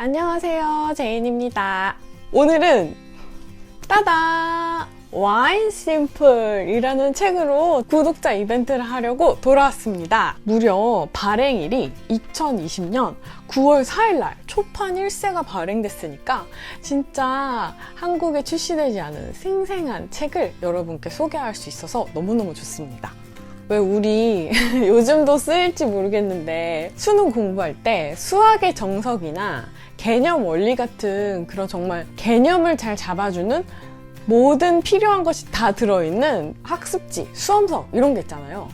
안녕하세요. 제인입니다. 오늘은 따다! 와인 심플이라는 책으로 구독자 이벤트를 하려고 돌아왔습니다. 무려 발행일이 2020년 9월 4일날 초판 1세가 발행됐으니까 진짜 한국에 출시되지 않은 생생한 책을 여러분께 소개할 수 있어서 너무너무 좋습니다. 왜 우리 요즘도 쓰일지 모르겠는데 수능 공부할 때 수학의 정석이나 개념 원리 같은 그런 정말 개념을 잘 잡아주는 모든 필요한 것이 다 들어있는 학습지, 수험서 이런 게 있잖아요.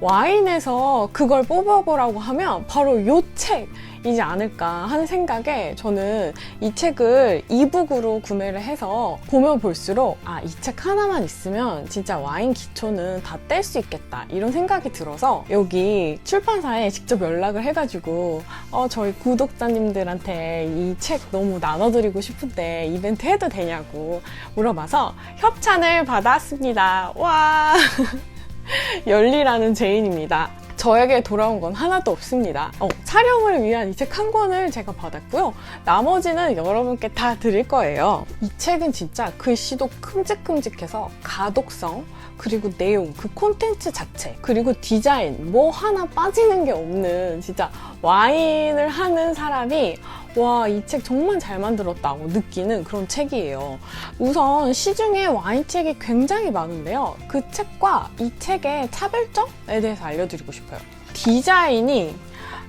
와인에서 그걸 뽑아보라고 하면 바로 이 책이지 않을까 하는 생각에 저는 이 책을 이북으로 구매를 해서 보면 볼수록 아, 이 책 하나만 있으면 진짜 와인 기초는 다 뗄 수 있겠다 이런 생각이 들어서 여기 출판사에 직접 연락을 해가지고 어, 저희 구독자님들한테 이 책 너무 나눠드리고 싶은데 이벤트 해도 되냐고 물어봐서 협찬을 받았습니다. 와. 열리라는 제인입니다. 저에게 돌아온 건 하나도 없습니다. 어, 촬영을 위한 이 책 한 권을 제가 받았고요. 나머지는 여러분께 다 드릴 거예요. 이 책은 진짜 글씨도 큼직큼직해서 가독성, 그리고 내용, 그 콘텐츠 자체, 그리고 디자인, 뭐 하나 빠지는 게 없는 진짜 와인을 하는 사람이 와, 이 책 정말 잘 만들었다고 느끼는 그런 책이에요. 우선 시중에 와인책이 굉장히 많은데요. 그 책과 이 책의 차별점에 대해서 알려드리고 싶어요. 디자인이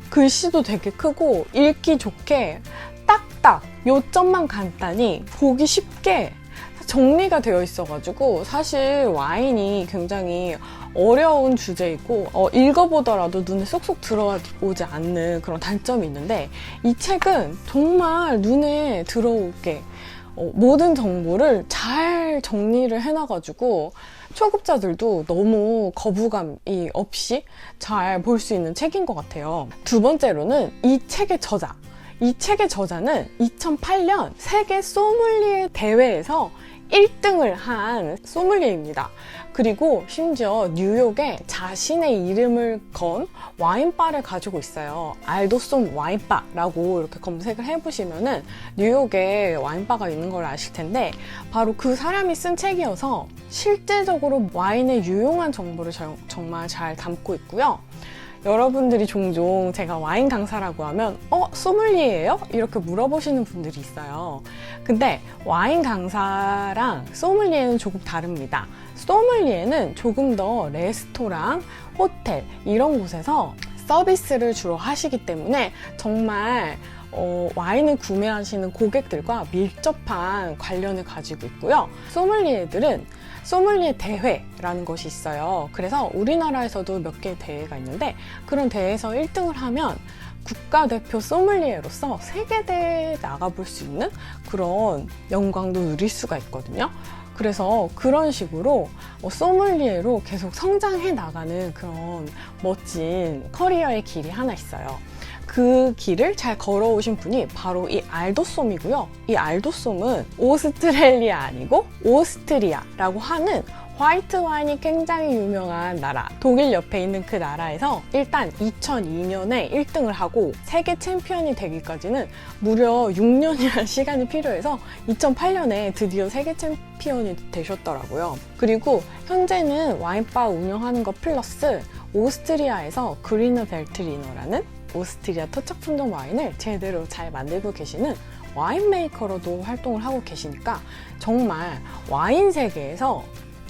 글씨도 되게 크고 읽기 좋게 딱딱 요점만 간단히 보기 쉽게 정리가 되어 있어가지고 사실 와인이 굉장히 어려운 주제이고 어, 읽어보더라도 눈에 쏙쏙 들어오지 않는 그런 단점이 있는데 이 책은 정말 눈에 들어오게 어, 모든 정보를 잘 정리를 해놔가지고 초급자들도 너무 거부감이 없이 잘 볼 수 있는 책인 것 같아요. 두 번째로는 이 책의 저자. 이 책의 저자는 2008년 세계 소믈리에 대회에서 1등을 한 소믈리에입니다. 그리고 심지어 뉴욕에 자신의 이름을 건 와인바를 가지고 있어요. 알도솜 와인바라고 이렇게 검색을 해보시면은 뉴욕에 와인바가 있는 걸 아실 텐데 바로 그 사람이 쓴 책이어서 실제적으로 와인의 유용한 정보를 정말 잘 담고 있고요. 여러분들이 종종 제가 와인 강사라고 하면 어? 소믈리에예요? 이렇게 물어보시는 분들이 있어요. 근데 와인 강사랑 소믈리에는 조금 다릅니다. 소믈리에는 조금 더 레스토랑, 호텔 이런 곳에서 서비스를 주로 하시기 때문에 정말 어, 와인을 구매하시는 고객들과 밀접한 관련을 가지고 있고요. 소믈리에들은 소믈리에 대회라는 것이 있어요. 그래서 우리나라에서도 몇 개의 대회가 있는데 그런 대회에서 1등을 하면 국가대표 소믈리에로서 세계대회에 나가볼 수 있는 그런 영광도 누릴 수가 있거든요. 그래서 그런 식으로 어, 소믈리에로 계속 성장해 나가는 그런 멋진 커리어의 길이 하나 있어요. 그 길을 잘 걸어오신 분이 바로 이 알도솜이고요. 이 알도솜은 오스트레일리아 아니고 오스트리아라고 하는 화이트 와인이 굉장히 유명한 나라 독일 옆에 있는 그 나라에서 일단 2002년에 1등을 하고 세계 챔피언이 되기까지는 무려 6년이라는 시간이 필요해서 2008년에 드디어 세계 챔피언이 되셨더라고요. 그리고 현재는 와인바 운영하는 것 플러스 오스트리아에서 그리너 벨트 리너라는 오스트리아 토착 품종 와인을 제대로 잘 만들고 계시는 와인 메이커로도 활동을 하고 계시니까 정말 와인 세계에서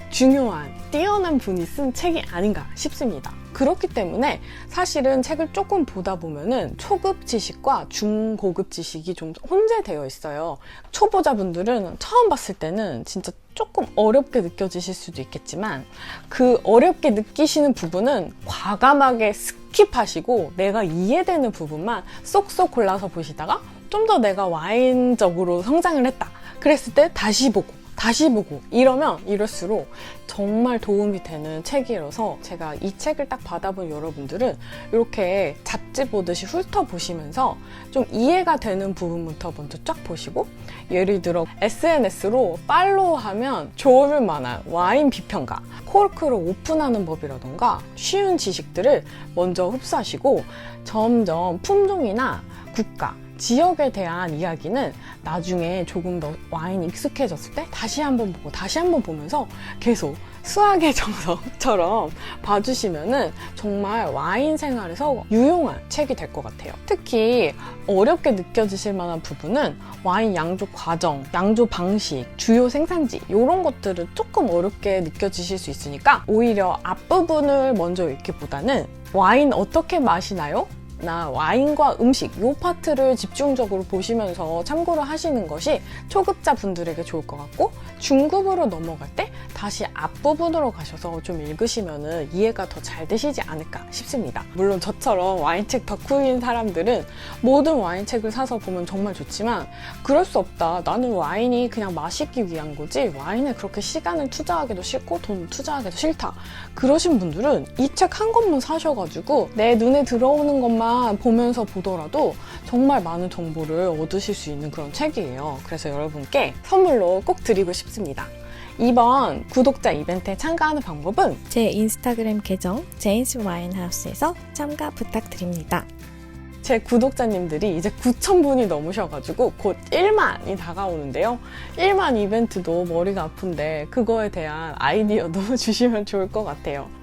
중요한 뛰어난 분이 쓴 책이 아닌가 싶습니다. 그렇기 때문에 사실은 책을 조금 보다 보면은 초급 지식과 중고급 지식이 좀 혼재되어 있어요. 초보자분들은 처음 봤을 때는 진짜 조금 어렵게 느껴지실 수도 있겠지만 그 어렵게 느끼시는 부분은 과감하게 스킵하시고 내가 이해되는 부분만 쏙쏙 골라서 보시다가 좀 더 내가 와인적으로 성장을 했다. 그랬을 때 다시 보고 다시 보고 이러면 이럴수록 정말 도움이 되는 책이라서 제가 이 책을 딱 받아본 여러분들은 이렇게 잡지 보듯이 훑어보시면서 좀 이해가 되는 부분부터 먼저 쫙 보시고 예를 들어 SNS로 팔로우하면 좋을 만한 와인 비평가 코르크를 오픈하는 법이라던가 쉬운 지식들을 먼저 흡수하시고 점점 품종이나 국가 지역에 대한 이야기는 나중에 조금 더 와인이 익숙해졌을 때 다시 한번 보고 다시 한번 보면서 계속 수학의 정석처럼 봐주시면은 정말 와인 생활에서 유용한 책이 될 것 같아요. 특히 어렵게 느껴지실 만한 부분은 와인 양조 과정, 양조 방식, 주요 생산지 이런 것들은 조금 어렵게 느껴지실 수 있으니까 오히려 앞부분을 먼저 읽기보다는 와인 어떻게 마시나요? 나 와인과 음식 이 파트를 집중적으로 보시면서 참고를 하시는 것이 초급자 분들에게 좋을 것 같고 중급으로 넘어갈 때 다시 앞부분으로 가셔서 좀 읽으시면 이해가 더 잘 되시지 않을까 싶습니다. 물론 저처럼 와인책 덕후인 사람들은 모든 와인책을 사서 보면 정말 좋지만 그럴 수 없다. 나는 와인이 그냥 마시기 위한 거지 와인에 그렇게 시간을 투자하기도 싫고 돈 투자하기도 싫다. 그러신 분들은 이 책 한 권만 사셔가지고 내 눈에 들어오는 것만 보면서 보더라도 정말 많은 정보를 얻으실 수 있는 그런 책이에요. 그래서 여러분께 선물로 꼭 드리고 싶습니다. 이번 구독자 이벤트에 참가하는 방법은 제 인스타그램 계정 제인스 와인하우스에서 참가 부탁드립니다. 제 구독자님들이 이제 9,000분이 넘으셔가지고 곧 1만이 다가오는데요. 1만 이벤트도 머리가 아픈데 그거에 대한 아이디어도 주시면 좋을 것 같아요.